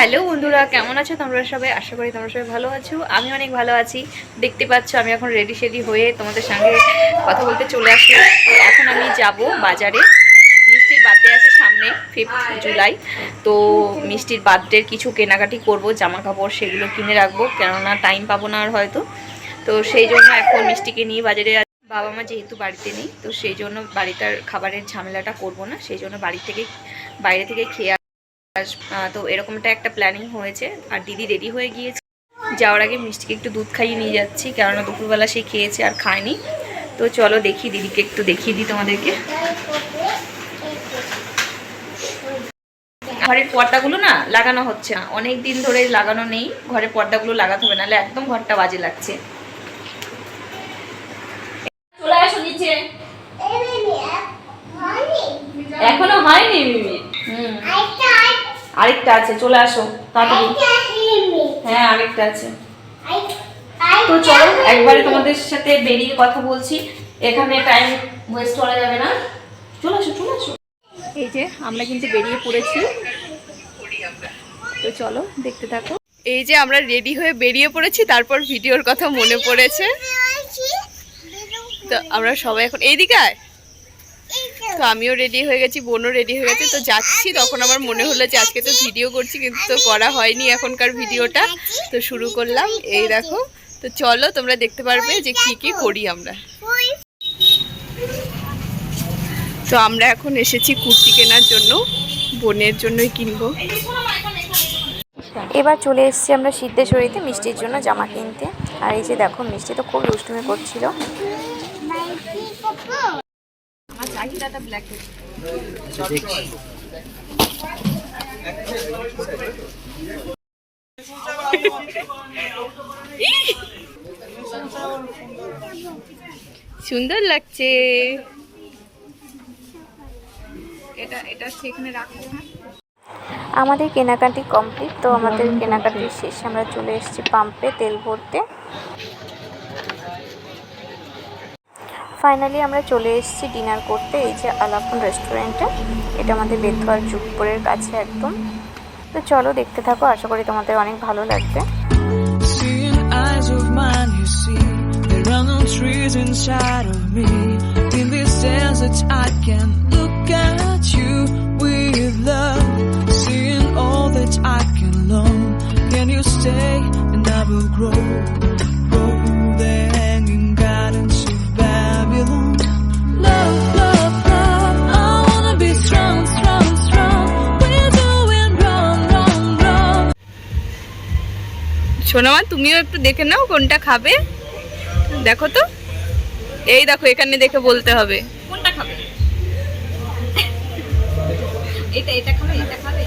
Hello বন্ধুরা, কেমন আছো? তোমরা সবাই? আশা করি তোমরা সবাই ভালো আছো। আমি অনেক ভালো আছি। দেখতে পাচ্ছ, আমি এখন রেডি সেডি হয়ে তোমাদের সঙ্গে কথা বলতে চলে আসি। এখন আমি যাব বাজারে। মিষ্টির বার্থডে আছে সামনে ফিফথ জুলাই তো মিষ্টির বার্থডের কিছু কেনাকাটি করব জামা কাপড় সেগুলো কিনে রাখব। কেননা টাইম পাবো না আর হয়তো। তো সেই জন্য এখন মিষ্টিকে নিয়ে বাজারে। বাবা মা যেহেতু বাড়িতে নেই, তো সেই জন্য বাড়িটার খাবারের ঝামেলাটা করব না। সেই জন্য বাড়ি থেকে, বাইরে থেকে খেয়ে তো এরকমটা একটা প্ল্যানিং হয়েছে। আর দিদি রেডি হয়ে গিয়েছে। যাওয়ার আগে মিষ্টিকে একটু দুধ খাইয়ে নিয়ে যাচ্ছি, কেননা দুপুরবেলা সে খেয়েছে আর খায়নি। তো চলো দেখি, দিদিকে একটু দেখিয়ে দিই তোমাদেরকে। ঘরের পর্দাগুলো না লাগানো হচ্ছে না। অনেক দিন ধরে লাগানো নেই। ঘরের পর্দাগুলো লাগাতে হবে, নাহলে একদম ঘরটা বাজে লাগছে চলে আসো নিচে এখনও হয়নি মিমি হুম আরেকটা আছে চলে আসো তাড়াতাড়ি। হ্যাঁ আরেকটা আছে। তো চলো একবারে তোমাদের সাথে বেরিয়ে কথা বলছি। এখানে টাইম ওয়েস্ট করা যাবে না। চলে আসো চলে আসো। এই যে আমরা কিন্তু বেরিয়ে পড়েছি। তো চলো দেখতে থাকো। এই যে আমরা রেডি হয়ে বেরিয়ে পড়েছি তারপর ভিডিওর কথা মনে পড়েছে। তো আমরা সবাই এখন এইদিকে তো আমিও রেডি হয়ে গেছি, বোনও রেডি হয়ে গেছে, তো যাচ্ছি। তখন আমার মনে হলো যে আজকে তো ভিডিও করছি, কিন্তু করা হয়নি এখনকার ভিডিওটা তো শুরু করলাম। এই দেখো, তো চলো তোমরা দেখতে পারবে যে কি কি করি আমরা। তো আমরা এখন এসেছি কুর্তি কেনার জন্য, বোনের জন্যই কিনবো। এবার চলে এসেছি আমরা সিদ্ধেশ্বরীতে মিষ্টির জন্য জামা কিনতে। আর এই যে দেখো, মিষ্টি তো খুব দুষ্টুমি করছিল। সুন্দর লাগছে। এটা এটা আমাদের কেনাকাটি কমপ্লিট, তো আমাদের কেনাকাটি শেষে। আমরা চলে এসেছি পাম্পে তেল ভরতে। ফাইনালি আমরা চলে এসেছি ডিনার করতে, এই যে আলাপন রেস্টুরেন্টে এটা আমাদের বেথুয়ার যুগপুরের কাছে একদম। তো চলো দেখতে থাকো, আশা করি তোমাদের অনেক ভালো লাগবে। There সোনামা তুমিও একটু দেখে নাও কোনটা খাবে। দেখো তো। এই দেখো এখানে দেখে বলতে হবে। কোনটা খাবে? এটা এটা খাবে এটা খাবে?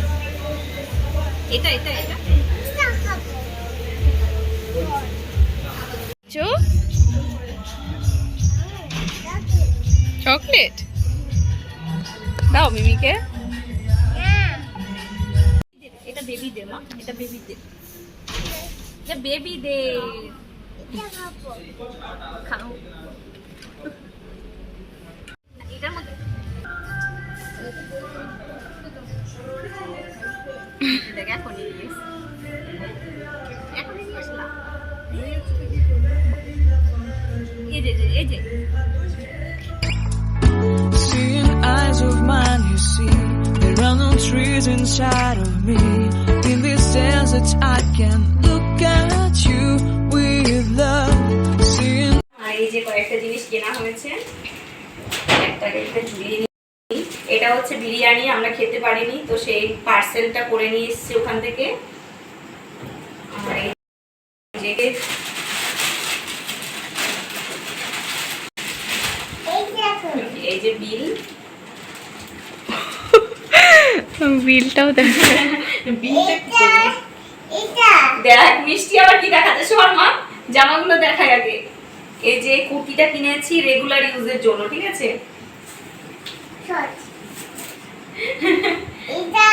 এটা এটা এটা? চো চকলেট? দাও মিমিকে। এটা বেবি দে মা। এটা বেবি দে। এটা বেবি দে খাও এটার মধ্যে দেখ এখন নিয়ে এসে। এখন নিয়ে আসলাম। এই যে, এই যে, এই যে। Seeing eyes of mine, you see, there are no trees inside of me. In this desert, I can look At you with love. Seeing এই যে কয়েকটা জিনিস কেনা হয়েছে একটা একটা ঝুলিয়ে নিই এটা হচ্ছে বিরিয়ানি আমরা খেতে পারিনি তো সেই পার্সেলটা করে নিয়ে এসেছি ওখান থেকে। আর এই যে এই যে বিল। বিলটাও দেখ। বিলটা দেখ মিষ্টি আবার কি দেখাচ্ছে? শোন মা জামাগুলো দেখাই আগে। এই যে কুর্তিটা কিনেছি রেগুলার ইউজের জন্য ঠিক আছে?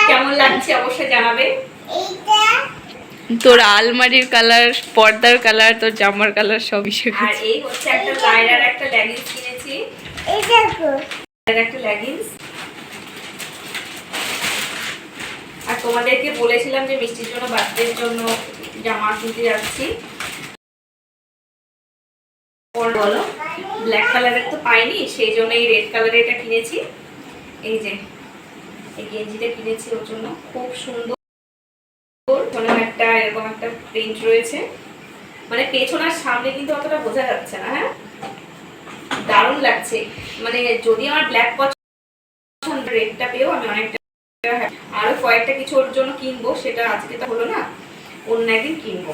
কেমন লাগছে অবশ্যই জানাবে। তোর আলমারির কালার পর্দার কালার তোর জামার কালার সবই আর এই হচ্ছে একটা লাইরার একটা লেগিংস কিনেছি। একটা লেগিংস আর তোমাদেরকে বলেছিলাম যে মিষ্টির জন্য, বাচ্চাদের জন্য জামা কিনতে যাচ্ছি। বলো ব্ল্যাক কালারের তো পাইনি, সেই জন্য এই রেড কালারের এটা কিনেছি। এই যে, এই গেঞ্জিটা কিনেছি ওর জন্য, খুব সুন্দর। ওখানেও একটা, এরকম একটা প্রিন্ট রয়েছে। মানে পেছন আর সামনে কিন্তু অতটা বোঝা যাচ্ছে না হ্যাঁ? দারুণ লাগছে। মানে যদি আমার ব্ল্যাক পছন্দ রেডটা পেয়েও আমি অনেকটা আরও কয়েকটা কিছু ওর জন্য কিনবো সেটা আজকে তো হলো না অন্য একদিন কিনবো।